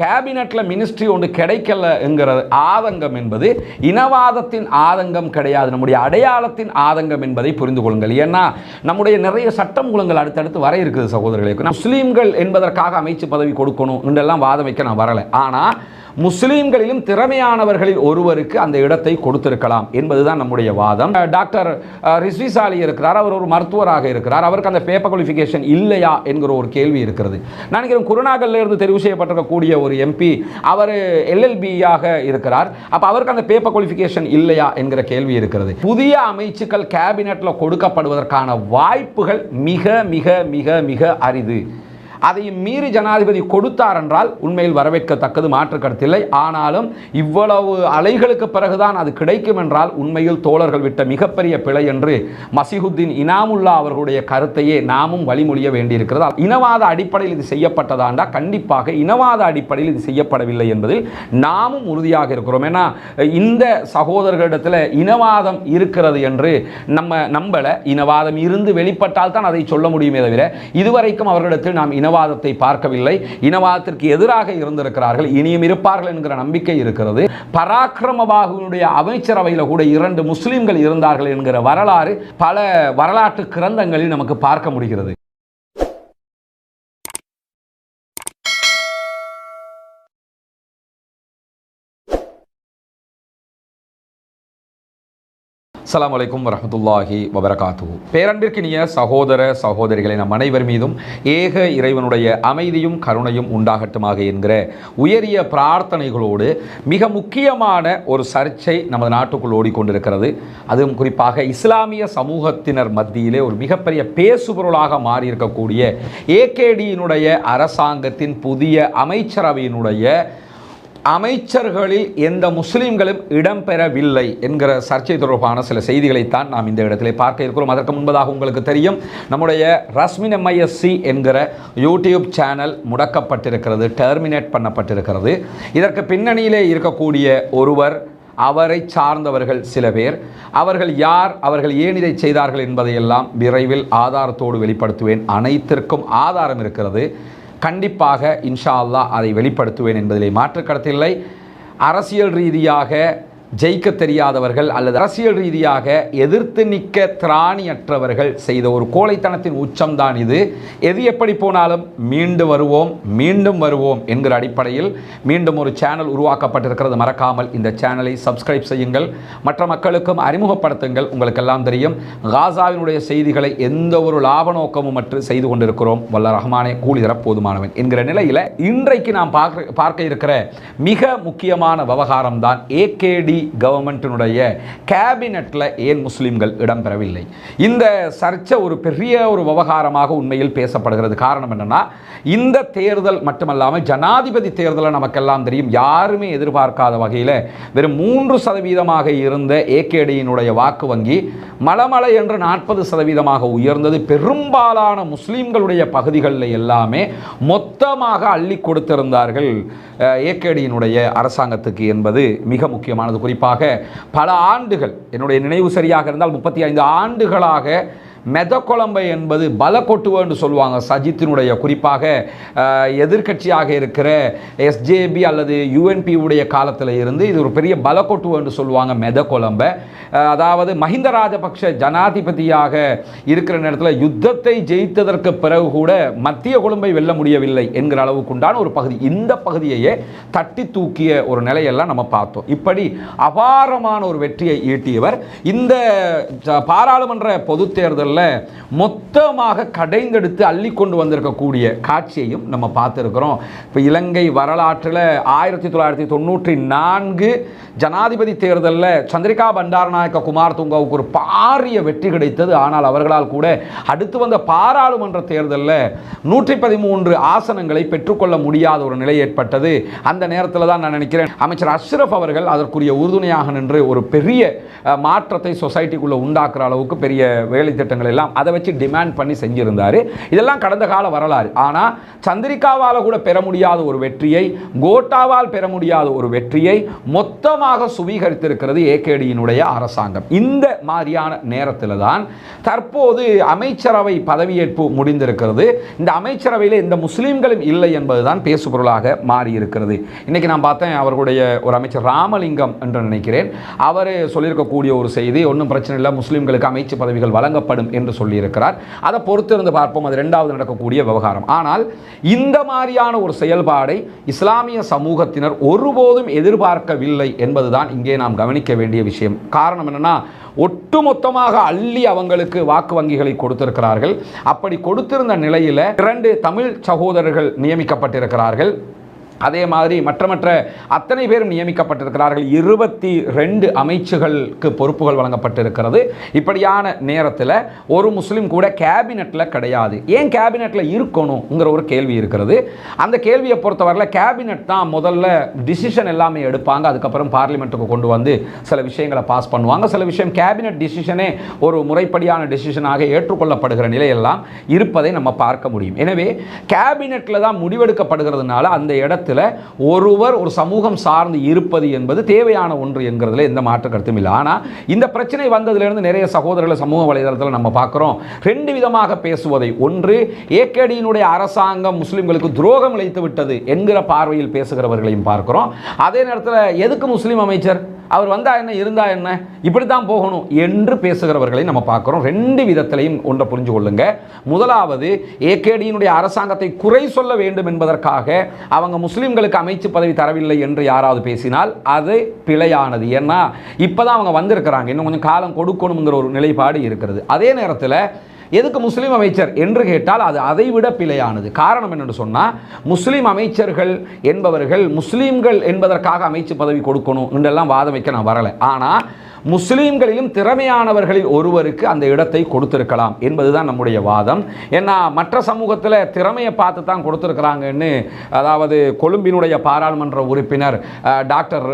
கேபினெட்டில் ministry ஒன்று கிடைக்கலங்கிற ஆதங்கம் என்பது இனவாதத்தின் ஆதங்கம் கிடையாது. நம்முடைய அடையாளத்தின் ஆதங்கம் என்பதை புரிந்து கொள்ளுங்கள். ஏன்னா நம்முடைய நிறைய சட்டம் ஒழுங்குகள் அடுத்தடுத்து வர இருக்குது சகோதரர்களுக்கு. முஸ்லீம்கள் என்பதற்காக அமைச்சு பதவி கொடுக்கணும் என்றெல்லாம் வாதம் வைக்க நான் வரலை. ஆனால் முஸ்லீம்களிலும் திறமையானவர்களில் ஒருவருக்கு அந்த இடத்தை கொடுத்திருக்கலாம் என்பதுதான் நம்முடைய வாதம். டாக்டர் ரிஸ்விசாலி இருக்கிறார். அவர் ஒரு மருத்துவராக இருக்கிறார். அவருக்கு அந்த பேப்பர் குவாலிஃபிகேஷன் இல்லையா என்கிற ஒரு கேள்வி இருக்கிறது. நான் நினைக்கிறேன் குருநாகல்லிருந்து தெரிவு செய்யப்பட்டிருக்கக்கூடிய ஒரு எம்பி அவர் எல்எல்பியாக இருக்கிறார். அப்போ அவருக்கு அந்த பேப்பர் குவாலிஃபிகேஷன் இல்லையா என்கிற கேள்வி இருக்கிறது. புதிய அமைச்சுக்கள் கேபினெட்டில் கொடுக்கப்படுவதற்கான வாய்ப்புகள் மிக மிக மிக மிக அரிது. அதையும் மீறி ஜனாதிபதி கொடுத்தார் என்றால் உண்மையில் வரவேற்கத்தக்கது மாற்று கருத்தில்லை. ஆனாலும் இவ்வளவு அலைகளுக்கு பிறகுதான் அது கிடைக்கும் என்றால் உண்மையில் தோழர்கள் விட்ட மிகப்பெரிய பிழை என்று மசிஹுத்தீன் இனாமுல்லா அவர்களுடைய கருத்தையே நாமும் வழிமொழிய வேண்டியிருக்கிறது. இனவாத அடிப்படையில் இது செய்யப்பட்டதாண்டா? கண்டிப்பாக இனவாத அடிப்படையில் இது செய்யப்படவில்லை என்பதில் நாமும் உறுதியாக இருக்கிறோம். ஏன்னா இந்த சகோதரர்களிடத்தில் இனவாதம் இருக்கிறது என்று நம்ம நம்பல. இனவாதம் இருந்து வெளிப்பட்டால் தான் அதை சொல்ல முடியுமே தவிர இதுவரைக்கும் அவர்களிடத்தில் நாம் இனவாதத்தை பார்க்கவில்லை. இனவாதத்திற்கு எதிராக இருந்திருக்கிறார்கள். இனியும் இருப்பார்கள் என்கிற நம்பிக்கை இருக்கிறது. பராக்கிரமபாகுனுடைய அமைச்சரவையில் கூட இரண்டு முஸ்லிம்கள் இருந்தார்கள் என்கிற வரலாறு பல வரலாற்று கிரந்தங்களில் நமக்கு பார்க்க முடிகிறது. அஸ்லாம் வலைக்கம் வரமத்துல்லாஹி வபரகாத்து பேரன்பிற்கினிய சகோதர சகோதரிகளை நம் அனைவர் மீதும் ஏக இறைவனுடைய அமைதியும் கருணையும் உண்டாகட்டுமாக என்கிற உயரிய பிரார்த்தனைகளோடு மிக முக்கியமான ஒரு சர்ச்சை நமது நாட்டுக்குள் ஓடிக்கொண்டிருக்கிறது. அதுவும் குறிப்பாக இஸ்லாமிய சமூகத்தினர் மத்தியிலே ஒரு மிகப்பெரிய பேசுபொருளாக மாறியிருக்கக்கூடிய ஏகேடியினுடைய அரசாங்கத்தின் புதிய அமைச்சரவையினுடைய அமைச்சர்களில் எந்த முஸ்லீம்களும் இடம்பெறவில்லை என்கிற சர்ச்சை தொடர்பான சில செய்திகளைத்தான் நாம் இந்த இடத்திலே பார்க்க இருக்கிறோம். அதற்கு முன்பதாக உங்களுக்கு தெரியும் நம்முடைய ரஸ்மின் எம்ஐஎஸ்சி என்கிற யூடியூப் சேனல் முடக்கப்பட்டிருக்கிறது டெர்மினேட் பண்ணப்பட்டிருக்கிறது. இதற்கு பின்னணியிலே இருக்கக்கூடிய ஒருவர் அவரை சார்ந்தவர்கள் சில பேர். அவர்கள் யார் அவர்கள் ஏன் இதை செய்தார்கள் என்பதையெல்லாம் விரைவில் ஆதாரத்தோடு வெளிப்படுத்துவேன். அனைத்திற்கும் ஆதாரம் இருக்கிறது. கண்டிப்பாக இன்ஷா அல்லாஹ் அதை வெளிப்படுத்துவேன் என்பதிலே மாற்று கடத்தில்லை அரசியல் ரீதியாக ஜெயிக்க தெரியாதவர்கள் அல்லது அரசியல் ரீதியாக எதிர்த்து நிற்க திராணியற்றவர்கள் செய்த ஒரு கோழைத்தனத்தின் உச்சம்தான் இது. எது எப்படி போனாலும் மீண்டு வருவோம் மீண்டும் வருவோம் என்கிற அடிப்படையில் மீண்டும் ஒரு சேனல் உருவாக்கப்பட்டிருக்கிறது. மறக்காமல் இந்த சேனலை சப்ஸ்கிரைப் செய்யுங்கள். மற்ற மக்களுக்கும் அறிமுகப்படுத்துங்கள். உங்களுக்கெல்லாம் தெரியும் காசாவினுடைய செய்திகளை எந்த ஒரு லாப நோக்கமும் மற்ற செய்து கொண்டிருக்கிறோம். வல்ல ரஹ்மானே கூலி தர போதுமானவன் என்கிற நிலையில் இன்றைக்கு நாம் பார்க்க பார்க்க இருக்கிற மிக முக்கியமான விவகாரம் தான் ஏகேடி கவர்மெண்ட்டினுடைய கேபினட்டில் ஏன் முஸ்லீம்கள் இடம்பெறவில்லை? இந்த சர்ச்சை ஒரு பெரிய ஒரு விவகாரமாக உண்மையில் பேசப்படுகிறது. காரணம் என்னென்னா இந்த தேர்தல் மட்டுமல்லாமல் ஜனாதிபதி தேர்தலை நமக்கெல்லாம் தெரியும். யாருமே எதிர்பார்க்காத வகையில் வெறும் மூன்று சதவீதமாக இருந்த ஏகேடியினுடைய வாக்கு வங்கி மலமலை என்று நாற்பது சதவீதமாக உயர்ந்தது. பெரும்பாலான முஸ்லீம்களுடைய பகுதிகளில் எல்லாமே மொத்தமாக அள்ளி கொடுத்திருந்தார்கள் ஏகேடியினுடைய அரசாங்கத்துக்கு என்பது மிக முக்கியமானது. குறிப்பாக பல ஆண்டுகள் என்னுடைய நினைவு சரியாக இருந்தால் முப்பத்தி ஐந்து ஆண்டுகளாக மெதக்குழம்பை என்பது பலக்கொட்டுவ என்று சொல்லுவாங்க. சஜித்தினுடைய குறிப்பாக எதிர்கட்சியாக எதிர்க்கட்சியாக இருக்கிற எஸ்ஜேபி அல்லது யூஎன்பி உடைய காலத்தில் இருந்து இது ஒரு பெரிய பலக்கொட்டுவ என்று சொல்லுவாங்க மெதக்குழம்பை. அதாவது மஹிந்த ராஜபக்ஷ ஜனாதிபதியாக இருக்கிற நேரத்தில் யுத்தத்தை ஜெயித்ததற்கு பிறகு கூட மத்திய கொழும்பை வெல்ல முடியவில்லை என்கிற அளவுக்கு உண்டான ஒரு பகுதி. இந்த பகுதியையே தட்டி தூக்கிய ஒரு நிலையெல்லாம் நம்ம பார்த்தோம். இப்படி அபாரமான ஒரு வெற்றியை ஈட்டியவர். இந்த பாராளுமன்ற பொதுத் தேர்தலில் மொத்தமாக கடைந்தெடுத்து அள்ளி கொண்டு வந்திருக்கக்கூடிய காட்சியையும் நம்ம பார்த்துருக்கிறோம். இப்போ இலங்கை வரலாற்றில் ஆயிரத்தி தொள்ளாயிரத்தி தொண்ணூற்றி நான்கு ஜனாதிபதி தேர்தலில் சந்திரிகா பண்டாரநாயக்க குமார் துங்காவுக்கு ஒரு பாரிய வெற்றி கிடைத்தது. ஆனால் அவர்களால் கூட அடுத்து வந்த பாராளுமன்ற தேர்தலில் நூற்றி பதிமூன்று ஆசனங்களை பெற்றுக்கொள்ள முடியாத ஒரு நிலை ஏற்பட்டது. அந்த நேரத்தில் தான் நான் நினைக்கிறேன் அமைச்சர் அஷ்ரஃப் அவர்கள் அதற்குரிய உறுதுணையாக நின்று ஒரு பெரிய மாற்றத்தை சொசைட்டிக்குள்ளே உண்டாக்குற அளவுக்கு பெரிய வேலை திட்டங்களை அவர்கள் எல்லாம் அதை வச்சு டிமாண்ட் பண்ணி செஞ்சிருந்தார். இதெல்லாம் கடந்த கால வரலாறு. ஆனால் சந்திரிகாவால் கூட பெற முடியாத ஒரு வெற்றியை கோட்டாவால் பெற முடியாத ஒரு வெற்றியை மொத்தமாக சுவீகரித்திருக்கிறது ஏகேடியினுடைய அரசாங்கம். இந்த மாதிரியான நேரத்தில் தான் தற்போது அமைச்சரவை பதவியேற்பு முடிந்திருக்கிறது. இந்த அமைச்சரவையில் இந்த முஸ்லீம்களும் இல்லை என்பதுதான் பேசுபொருளாக மாறி இருக்கிறது இன்னைக்கு நான் பார்த்தேன் அவர்களுடைய ஒரு அமைச்சர் ராமலிங்கம் என்று நினைக்கிறேன். அவர் சொல்லியிருக்கக்கூடிய ஒரு செய்தி ஒன்றும் பிரச்சனை இல்லை முஸ்லீம்களுக்கு அமைச்சு பதவிகள் வழங்கப்படும் என்று சொல்லியிருக்கிறார். அதை பொறுத்திருந்து பார்ப்போம். அது ரெண்டாவது நடக்கக்கூடிய விவகாரம். ஆனால் இந்த மாதிரியான ஒரு செயல்பாடை இஸ்லாமிய சமூகத்தினர் ஒருபோதும் எதிர்பார்க்கவில்லை என்பதுதான் இங்கே நாம் கவனிக்க வேண்டிய விஷயம். காரணம் என்னென்னா ஒட்டுமொத்தமாக அள்ளி அவங்களுக்கு வாக்கு வங்கிகளை கொடுத்திருக்கிறார்கள். அப்படி கொடுத்திருந்த நிலையில் இரண்டு தமிழ் சகோதரர்கள் நியமிக்கப்பட்டிருக்கிறார்கள். அதே மாதிரி மற்ற மற்ற அத்தனை பேரும் நியமிக்கப்பட்டிருக்கிறார்கள். இருபத்தி ரெண்டு அமைச்சுகளுக்கு பொறுப்புகள் வழங்கப்பட்டிருக்கிறது. இப்படியான நேரத்தில் ஒரு முஸ்லீம் கூட கேபினெட்டில் கிடையாது. ஏன் கேபினெட்டில் இருக்கணுங்கிற ஒரு கேள்வி இருக்கிறது. அந்த கேள்வியை பொறுத்தவரையில் கேபினெட் தான் முதல்ல டிசிஷன் எல்லாமே எடுப்பாங்க. அதுக்கப்புறம் பார்லிமெண்ட்டுக்கு கொண்டு வந்து சில விஷயங்களை பாஸ் பண்ணுவாங்க. சில விஷயம் கேபினெட் டிசிஷனே ஒரு முறைப்படியான டிசிஷனாக ஏற்றுக்கொள்ளப்படுகிற நிலையெல்லாம் இருப்பதை நம்ம பார்க்க முடியும். எனவே கேபினெட்டில் தான் முடிவெடுக்கப்படுகிறதுனால அந்த இடத்த இடத்துல ஒருவர் ஒரு சமூகம் சார்ந்து இருப்பது என்பது தேவையான ஒன்று என்கிறதுல எந்த மாற்ற கருத்தும் இல்லை. ஆனால் இந்த பிரச்சனை வந்ததிலிருந்து நிறைய சகோதரர்களை சமூக வலைதளத்தில் நம்ம பார்க்குறோம் ரெண்டு விதமாக பேசுவதை. ஒன்று ஏகேடியினுடைய அரசாங்கம் முஸ்லிம்களுக்கு துரோகம் இழைத்து விட்டது என்கிற பார்வையில் பேசுகிறவர்களையும் பார்க்கிறோம். அதே நேரத்தில் எதுக்கு முஸ்லீம் அமைச்சர்? அவர் வந்தா என்ன இருந்தா என்ன? இப்படி தான் போகணும் என்று பேசுகிறவர்களை நம்ம பார்க்குறோம். ரெண்டு விதத்திலையும் ஒன்றை புரிஞ்சு கொள்ளுங்க. முதலாவது ஏகேடியினுடைய அரசாங்கத்தை குறை சொல்ல வேண்டும் என்பதற்காக அவங்க முஸ்லீம்களுக்கு அமைச்சு பதவி தரவில்லை என்று யாராவது பேசினால் அது பிழையானது. ஏன்னா இப்பதான் அவங்க வந்திருக்கிறாங்க. இன்னும் கொஞ்சம் காலம் கொடுக்கணுங்கிற ஒரு நிலைப்பாடு இருக்கிறது. அதே நேரத்தில் எதுக்கு முஸ்லீம் அமைச்சர் என்று கேட்டால் அது அதைவிட பிழையானது. காரணம் என்னென்னு சொன்னால் முஸ்லீம் அமைச்சர்கள் என்பவர்கள் முஸ்லீம்கள் என்பதற்காக அமைச்சு பதவி கொடுக்கணும் என்றெல்லாம் வாதம் வைக்க நான் வரலை. ஆனால் முஸ்லீம்களிலும் திறமையானவர்களில் ஒருவருக்கு அந்த இடத்தை கொடுத்திருக்கலாம் என்பதுதான் நம்முடைய வாதம். ஏன்னா மற்ற சமூகத்தில் திறமையை பார்த்து தான் கொடுத்துருக்குறாங்கன்னு அதாவது கொழும்பினுடைய பாராளுமன்ற உறுப்பினர் டாக்டர்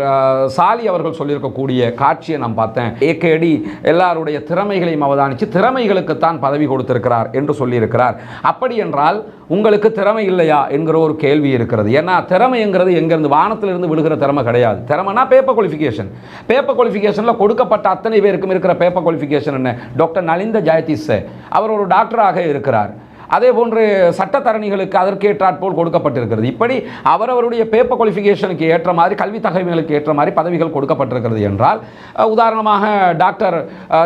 சாலி அவர்கள் சொல்லியிருக்கக்கூடிய காட்சியை நான் பார்த்தேன். ஏகேடி எல்லாருடைய திறமைகளையும் அவதானித்து திறமைகளுக்குத்தான் பதவி கொடுத்திருக்கிறார் என்று சொல்லியிருக்கிறார். அப்படி என்றால் உங்களுக்கு திறமை இல்லையா என்கிற ஒரு கேள்வி இருக்கிறது. ஏன்னா திறமைங்கிறது எங்கேருந்து வானத்திலிருந்து விழுகிற திறமை கிடையாது. திறமைனா பேப்பர் குவாலிஃபிகேஷன் பேப்பர் குவாலிஃபிகேஷனில் கொடுக்கப்பட்ட அத்தனை பேருக்கும் இருக்கிற பேப்பர் குவாலிஃபிகேஷன் என்ன? டாக்டர் நலிந்த ஜெயதீஸ் அவர் ஒரு டாக்டராக இருக்கிறார். அதே போன்று சட்டத்தரணிகளுக்கு அதற்கேற்றாற்போல் கொடுக்கப்பட்டிருக்கிறது. இப்படி அவரவருடைய பேப்பர் குவாலிஃபிகேஷனுக்கு ஏற்ற மாதிரி கல்வி தகவல்களுக்கு ஏற்ற மாதிரி பதவிகள் கொடுக்கப்பட்டிருக்கிறது என்றால் உதாரணமாக டாக்டர்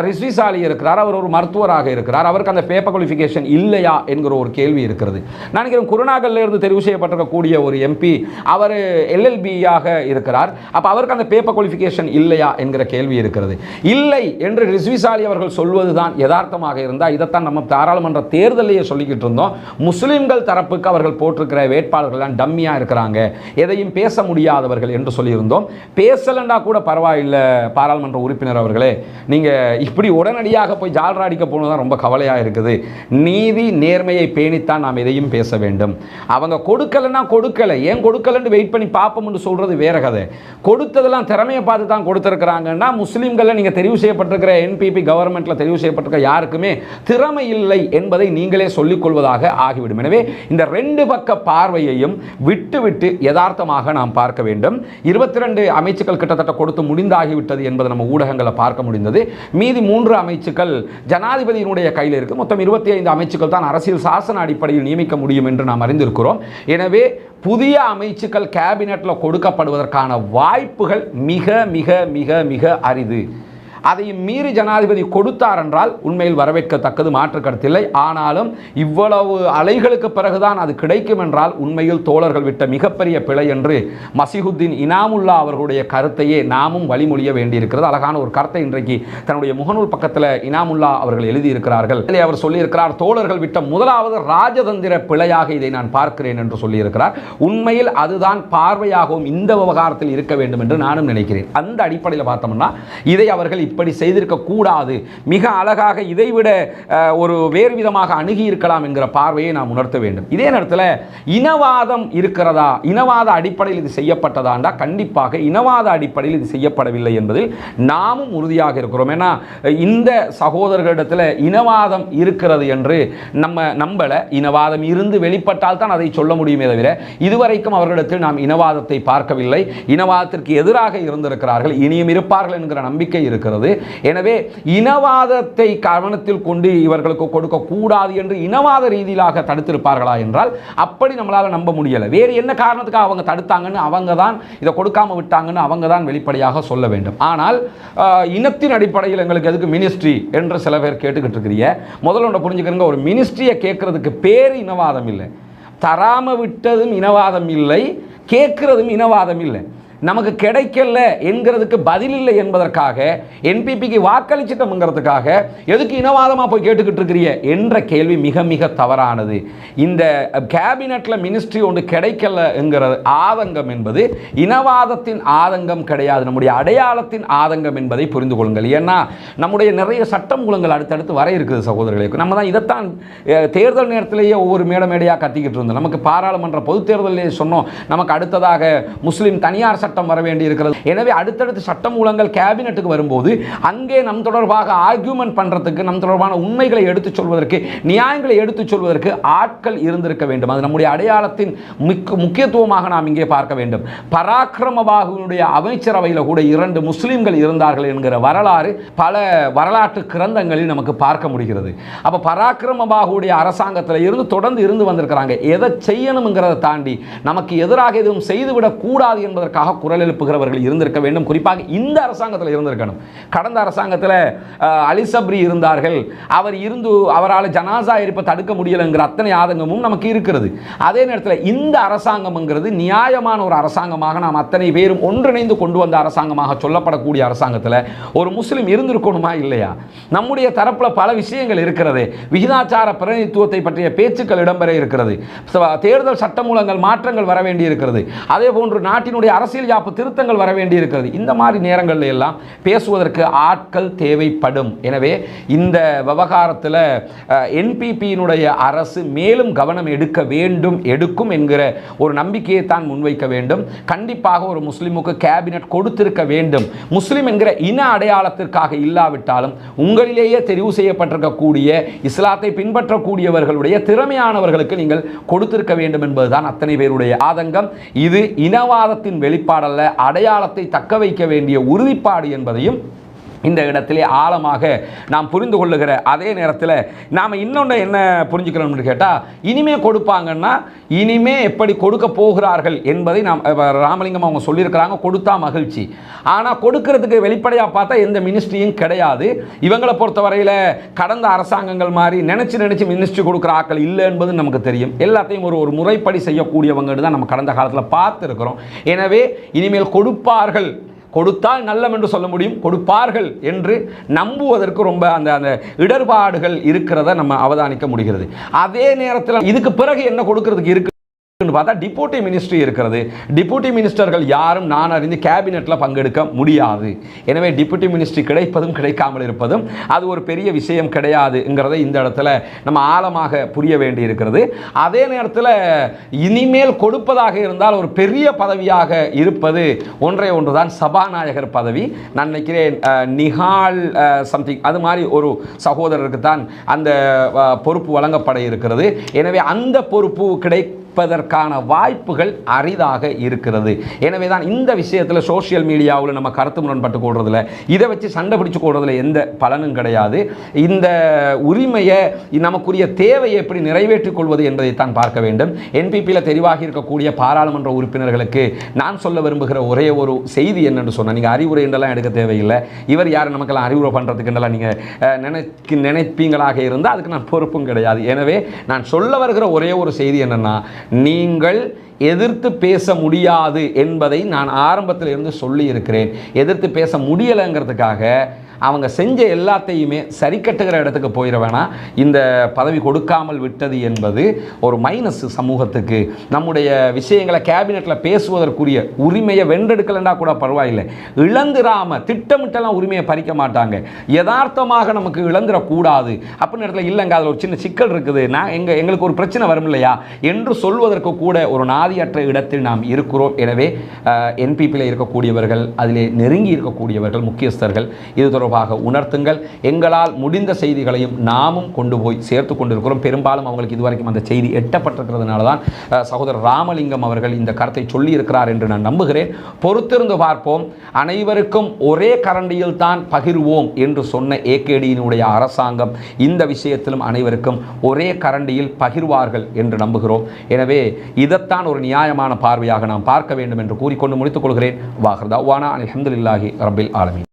ரிஸ்விசாலி இருக்கிறார் அவர் ஒரு மருத்துவராக இருக்கிறார் அவருக்கு அந்த பேப்பர் குவாலிஃபிகேஷன் இல்லையா என்கிற ஒரு கேள்வி இருக்கிறது. நான் நினைக்கிறேன் குருநாகல்ல இருந்து தெரிவு செய்யப்பட்டிருக்கக்கூடிய ஒரு எம்பி அவர் எல்எல்பியாக இருக்கிறார். அப்போ அவருக்கு அந்த பேப்பர் குவாலிஃபிகேஷன் இல்லையா என்கிற கேள்வி இருக்கிறது. இல்லை என்று ரிஸ்விசாலி அவர்கள் அவர்கள் சொல்வதுதான் யதார்த்தமாக இருந்தால் இதைத்தான் நம்ம பாராளுமன்ற தேர்தலையே சொல்லிக்கிட்டு பேசிக்கிட்டு இருந்தோம் முஸ்லீம்கள் தரப்புக்கு அவர்கள் போட்டிருக்கிற வேட்பாளர்கள்லாம் டம்மியாக இருக்கிறாங்க. எதையும் பேச முடியாதவர்கள் என்று சொல்லியிருந்தோம். பேசலண்டா கூட பரவாயில்லை பாராளுமன்ற உறுப்பினர் அவர்களே. நீங்கள் இப்படி உடனடியாக போய் ஜால்ராடிக்க போனது தான் ரொம்ப கவலையாக இருக்குது. நீதி நேர்மையை பேணித்தான் நாம் எதையும் பேச வேண்டும். அவங்க கொடுக்கலைன்னா கொடுக்கலை. ஏன் கொடுக்கலன்னு வெயிட் பண்ணி பார்ப்போம்னு சொல்கிறது வேற கதை. கொடுத்ததெல்லாம் திறமையை பார்த்து தான் கொடுத்துருக்குறாங்கன்னா முஸ்லீம்களில் நீங்கள் தெரிவு செய்யப்பட்டிருக்கிற என்பிபி கவர்மெண்ட்டில் தெரிவு செய்யப்பட்டிருக்க யாருக்குமே திறமை இல்லை என்பதை நீங்களே சொல்லி கொள்வதாக ஆகிவிடும். எனவே இந்த ரெண்டு பக்க பார்வையையும் விட்டுவிட்டு யதார்த்தமாக நாம் பார்க்க வேண்டும். இருபத்தி ரெண்டு அமைச்சுக்கள் கிட்டத்தட்ட கொடுத்து முடிந்தாகிவிட்டது என்பதை நம்ம ஊடகங்களை பார்க்க முடிந்தது. மீதி மூன்று அமைச்சுக்கள் ஜனாதிபதியினுடைய கையில் இருக்கு. மொத்தம் இருபத்தி ஐந்து அமைச்சுக்கள் தான் அரசியல் சாசன அடிப்படையில் நியமிக்க முடியும் என்று நாம் அறிந்திருக்கிறோம். எனவே புதிய அமைச்சுக்கள் கேபினெட்டில் கொடுக்கப்படுவதற்கான வாய்ப்புகள் மிக மிக மிக மிக அரிது. அதையும் மீறி ஜனாதிபதி கொடுத்தார் என்றால் உண்மையில் வரவேற்கத்தக்கது மாற்று கருத்தில்லை. ஆனாலும் இவ்வளவு அலைகளுக்கு பிறகுதான் அது கிடைக்கும் என்றால் உண்மையில் தோழர்கள் விட்ட மிகப்பெரிய பிழை என்று மசிஹுத்தீன் இனாமுல்லா அவர்களுடைய கருத்தையே நாமும் வழிமொழிய வேண்டியிருக்கிறது. அழகான ஒரு கருத்தை இன்றைக்கு தன்னுடைய முகநூல் பக்கத்தில் இனாமுல்லா அவர்கள் எழுதியிருக்கிறார்கள். அவர் சொல்லியிருக்கிறார் தோழர்கள் விட்ட முதலாவது ராஜதந்திர பிழையாக இதை நான் பார்க்கிறேன் என்று சொல்லியிருக்கிறார். உண்மையில் அதுதான் பார்வையாகவும் இந்த விவகாரத்தில் இருக்க வேண்டும் என்று நானும் நினைக்கிறேன். அந்த அடிப்படையில் பார்த்தோம்னா இதை அவர்கள் இப்படி செய்திருக்க கூடாது மிக அழகாக இதைவிட ஒரு வேறு விதமாக அணுகி இருக்கலாம் என்கிற பார்வையை நாம் உணர்த்த வேண்டும். இதே நேரத்தில் இனவாதம் இருக்கிறதா? இனவாத அடிப்படையில் இது செய்யப்பட்டதாண்டா? கண்டிப்பாக இனவாத அடிப்படையில் இது செய்யப்படவில்லை என்பதில் நாமும் உறுதியாக இருக்கிறோம். ஏன்னா இந்த சகோதரர்களிடத்தில் இனவாதம் இருக்கிறது என்று நம்ம நம்பல. இனவாதம் இருந்து வெளிப்பட்டால் தான் அதை சொல்ல முடியுமே தவிர இதுவரைக்கும் அவர்களிடத்தில் நாம் இனவாதத்தை பார்க்கவில்லை. இனவாதத்திற்கு எதிராக இருந்திருக்கிறார்கள். இனியும் இருப்பார்கள் என்கிற நம்பிக்கை இருக்கிறது. எனவே இனவாதத்தை கவனத்தில் கொண்டு இவர்களுக்கு கொடுக்கக்கூடாது என்று இனவாத ரீதியிலாக தடுத்திருப்பார்களா என்றால் அப்படி நம்மளால நம்ப முடியலை. வேறு என்ன காரணத்துக்காக அவங்க தடுத்தாங்கன்னு அவங்க தான் இதை கொடுக்காம விட்டாங்கன்னு அவங்க தான் வெளிப்படையாக சொல்ல வேண்டும். ஆனால் இனத்தின் அடிப்படையில் எங்களுக்கு எதுக்கு மினிஸ்ட்ரி என்று சில பேர் கேட்டுக்கிட்டு இருக்கிறீங்க. முதல்ல ஒன்று புரிஞ்சுக்கிறங்க. ஒரு மினிஸ்ட்ரியை கேட்கறதுக்கு பேர் இனவாதம் இல்லை. தராமல் விட்டதும் இனவாதம் இல்லை கேட்குறதும் இனவாதம் இல்லை. நமக்கு கிடைக்கல என்கிறதுக்கு பதில் இல்லை என்பதற்காக என்பிபிக்கு வாக்களிச்சிட்டோம்ங்கிறதுக்காக எதுக்கு இனவாதமாக போய் கேட்டுக்கிட்டு இருக்கிறீங்க என்ற கேள்வி மிக மிக தவறானது. இந்த கேபினெட்ல மினிஸ்ட்ரி ஒன்று கிடைக்கல என்கிற ஆதங்கம் என்பது இனவாதத்தின் ஆதங்கம் கிடையாது. நம்முடைய அடையாளத்தின் ஆதங்கம் என்பதை புரிந்து கொள்ளுங்கள். ஏன்னா நம்முடைய நிறைய சட்டம் குலங்கள் அடுத்தடுத்து வர இருக்குது சகோதரர்களுக்கு நம்ம தான் இதைத்தான் தேர்தல் நேரத்திலேயே ஒவ்வொரு மேடமேடையாக கத்திக்கிட்டு இருந்தோம். நமக்கு பாராளுமன்ற பொதுத் தேர்தலிலே சொன்னோம். நமக்கு அடுத்ததாக முஸ்லீம் தனியார் சட்டம் வர வேண்டி இருக்கிறது எனவே அடுத்தடுத்து சட்டமூலங்கள் கேபினெட்டுக்கு வரும்போது அங்கே நம் தொடர்பாக ஆர்கியூமெண்ட் பண்ணுறதுக்கு நம் தொடர்பான உண்மைகளை எடுத்துச் சொல்வதற்கு நியாயங்களை எடுத்துச் சொல்வதற்கு ஆட்கள் இருந்திருக்க வேண்டும். அது நம்முடைய அடையாளத்தின் மிக்க முக்கியத்துவமாக நாம் இங்கே பார்க்க வேண்டும். பராக்கிரமபாகுனுடைய அமைச்சரவையில் கூட இரண்டு முஸ்லிம்கள் இருந்தார்கள் என்கிற வரலாறு பல வரலாற்று கிரந்தங்களில் நமக்கு பார்க்க முடிகிறது. அப்போ பராக்கிரமபாகுடைய அரசாங்கத்தில் இருந்து தொடர்ந்து இருந்து வந்திருக்கிறாங்க. எதை செய்யணுங்கிறத தாண்டி நமக்கு எதிராக எதுவும் செய்துவிடக் கூடாது அதிகமாக குரல் எழுப்புகிறவர்கள் இருந்திருக்க வேண்டும். குறிப்பாக இந்த அரசாங்கத்தில் இருந்திருக்கணும். கடந்த அரசாங்கத்தில் அலிசப்ரி இருந்தார்கள். அவர் இருந்து அவரால் ஜனாசா இருப்பை தடுக்க முடியலைங்கிற அத்தனை ஆதங்கமும் நமக்கு இருக்கிறது. அதே நேரத்தில் இந்த அரசாங்கம்ங்கிறது நியாயமான ஒரு அரசாங்கமாக நாம் அத்தனை பேரும் ஒன்றிணைந்து கொண்டு வந்த அரசாங்கமாக சொல்லப்படக்கூடிய அரசாங்கத்தில் ஒரு முஸ்லீம் இருந்திருக்கணுமா இல்லையா? நம்முடைய தரப்பில் பல விஷயங்கள் இருக்கிறது. விகிதாச்சார பிரதிநிதித்துவத்தை பற்றிய பேச்சுக்கள் இடம்பெற இருக்கிறது. ச- தேர்தல் சட்டமூலங்கள் மாற்றங்கள் வர வேண்டி இருக்கிறது. அதே போன்று நாட்டினுடைய அரசியல் பாதுகாப்பு திருத்தங்கள் வர வேண்டி இருக்கிறது இந்த மாதிரி நேரங்களில் எல்லாம் பேசுவதற்கு ஆட்கள் தேவைப்படும். எனவே இந்த விவகாரத்தில் என்பிபியினுடைய அரசு மேலும் கவனம் எடுக்க வேண்டும் எடுக்கும் என்கிற ஒரு நம்பிக்கையை தான் முன்வைக்க வேண்டும். கண்டிப்பாக ஒரு முஸ்லிமுக்கு கேபினட் கொடுத்திருக்க வேண்டும். முஸ்லிம் என்கிற இன அடையாளத்திற்காக இல்லாவிட்டாலும் உங்களிலேயே தெரிவு செய்யப்பட்டிருக்கக்கூடிய இஸ்லாத்தை பின்பற்றக்கூடியவர்களுடைய திறமையானவர்களுக்கு நீங்கள் கொடுத்திருக்க வேண்டும் என்பதுதான் அத்தனை பேருடைய ஆதங்கம். இது இனவாதத்தின் வெளிப்பாடு வெளிப்பாடல்ல அடையாளத்தை தக்க வைக்க வேண்டிய உறுதிப்பாடு என்பதையும் இந்த இடத்திலே ஆழமாக நாம் புரிந்து கொள்ளுகிற அதே நேரத்தில் நாம் இன்னொன்று என்ன புரிஞ்சுக்கிறோம்னு கேட்டால் இனிமே கொடுப்பாங்கன்னா இனிமே எப்படி கொடுக்க போகிறார்கள் என்பதை நாம் ராமலிங்கம் அவங்க சொல்லியிருக்கிறாங்க கொடுத்தா மகிழ்ச்சி. ஆனால் கொடுக்கறதுக்கு வெளிப்படையாக பார்த்தா எந்த மினிஸ்ட்ரியும் கிடையாது. இவங்களை பொறுத்தவரையில் கடந்த அரசாங்கங்கள் மாதிரி நினச்சி நினச்சி மினிஸ்ட்ரி கொடுக்குற ஆக்கள் இல்லை என்பது நமக்கு தெரியும். எல்லாத்தையும் ஒரு ஒரு முறைப்படி செய்யக்கூடியவங்க தான் நம்ம கடந்த காலத்தில் பார்த்துருக்கிறோம். எனவே இனிமேல் கொடுப்பார்கள் கொடுத்தால் நல்லம் என்று சொல்ல முடியும். கொடுப்பார்கள் என்று நம்புவதற்கு ரொம்ப அந்த அந்த இடர்பாடுகள் இருக்கிறத நம்ம அவதானிக்க முடிகிறது. அதே நேரத்தில் இதுக்கு பிறகு என்ன கொடுக்கறதுக்கு இருக்கு? பார்த்தா டிபூட்டி மினிஸ்ட்ரி இருக்கிறது. டிபூட்டி மினிஸ்டர்கள் யாரும் நான் அறிந்து கேபினெட்டில் பங்கெடுக்க முடியாது. எனவே டிபூட்டி மினிஸ்ட்ரி கிடைப்பதும் கிடைக்காமல் இருப்பதும் அது ஒரு பெரிய விஷயம் கிடையாதுங்கிறதை இந்த இடத்துல நம்ம ஆழமாக புரிய வேண்டி இருக்கிறது அதே நேரத்தில் இனிமேல் கொடுப்பதாக இருந்தால் ஒரு பெரிய பதவியாக இருப்பது ஒன்றே ஒன்று தான் சபாநாயகர் பதவி. நான் நினைக்கிறேன் நிஹால் சம்திங் அது மாதிரி ஒரு சகோதரருக்கு தான் அந்த பொறுப்பு வழங்கப்பட இருக்கிறது. எனவே அந்த பொறுப்பு கிடை இருப்பதற்கான வாய்ப்புகள் அரிதாக இருக்கிறது. எனவே தான் இந்த விஷயத்தில் சோஷியல் மீடியாவில் நம்ம கருத்து முரண்பட்டு கூடுறதில்ல. இதை வச்சு சண்டை பிடிச்சு கூடுறதுல எந்த பலனும் கிடையாது. இந்த உரிமையை நமக்குரிய தேவையை எப்படி நிறைவேற்றிக் கொள்வது என்பதைத்தான் பார்க்க வேண்டும். என்பிபியில் தெரிவாகி இருக்கக்கூடிய பாராளுமன்ற உறுப்பினர்களுக்கு நான் சொல்ல விரும்புகிற ஒரே ஒரு செய்தி என்னென்னு சொன்னேன் நீங்கள் அறிவுரை என்றெல்லாம் எடுக்க தேவையில்லை. இவர் யார்? நமக்கெல்லாம் அறிவுரை பண்ணுறதுக்குன்றெல்லாம் நீங்கள் நினைக்கு நினைப்பீங்களாக இருந்தால் அதுக்கு நான் பொறுப்பும் கிடையாது. எனவே நான் சொல்ல வருகிற ஒரே ஒரு செய்தி என்னென்னா நீங்கள் எதிர்த்து பேச முடியாது என்பதை நான் ஆரம்பத்தில் இருந்து சொல்லி இருக்கிறேன் எதிர்த்து பேச முடியலைங்கிறதுக்காக அவங்க செஞ்ச எல்லாத்தையுமே சரி கட்டுகிற இடத்துக்கு போயிட வேணாம். இந்த பதவி கொடுக்காமல் விட்டது என்பது ஒரு மைனஸ் சமூகத்துக்கு. நம்முடைய விஷயங்களை கேபினெட்டில் பேசுவதற்குரிய உரிமையை வென்றெடுக்கலன்னா கூட பரவாயில்லை. இழந்துராம திட்டமிட்டெல்லாம் உரிமையை பறிக்க மாட்டாங்க. யதார்த்தமாக நமக்கு இழந்துடக்கூடாது அப்படின்னு இடத்துல இல்லைங்க அதில் ஒரு சின்ன சிக்கல் இருக்குது. நான் எங்கள் எங்களுக்கு ஒரு பிரச்சனை வரும் இல்லையா என்று சொல்வதற்கு கூட ஒரு நாதியற்ற இடத்தில் நாம் இருக்கிறோம். எனவே என்பிபியில் இருக்கக்கூடியவர்கள் அதிலே நெருங்கி இருக்கக்கூடியவர்கள் முக்கியஸ்தர்கள் இது தொடர்பாக உணர்த்துங்கள். எங்களால் முடிந்த செய்திகளையும் நாமும் கொண்டு போய் சேர்த்து கொண்டிருக்கிறோம். பெரும்பாலும் அவங்களுக்கு இதுவரைக்கும் அந்த செய்தி எட்டப்பட்டிருக்கிறதுனால தான் சகோதரர் ராமலிங்கம் அவர்கள் இந்த கருத்தை சொல்லி இருக்கிறார் என்று நான் நம்புகிறேன். பொறுத்திருந்து பார்ப்போம். அனைவருக்கும் ஒரே கரண்டியில் தான் பகிர்வோம் என்று சொன்ன ஏகேடியினுடைய அரசாங்கம் இந்த விஷயத்திலும் அனைவருக்கும் ஒரே கரண்டியில் பகிர்வார்கள் என்று நம்புகிறோம். எனவே இதைத்தான் ஒரு நியாயமான பார்வையாக நாம் பார்க்க வேண்டும் என்று கூறிக்கொண்டு முடித்துக் கொள்கிறேன். வாஹர்தாவானா அலமதுல்லாஹி ரபில் ஆலமின்.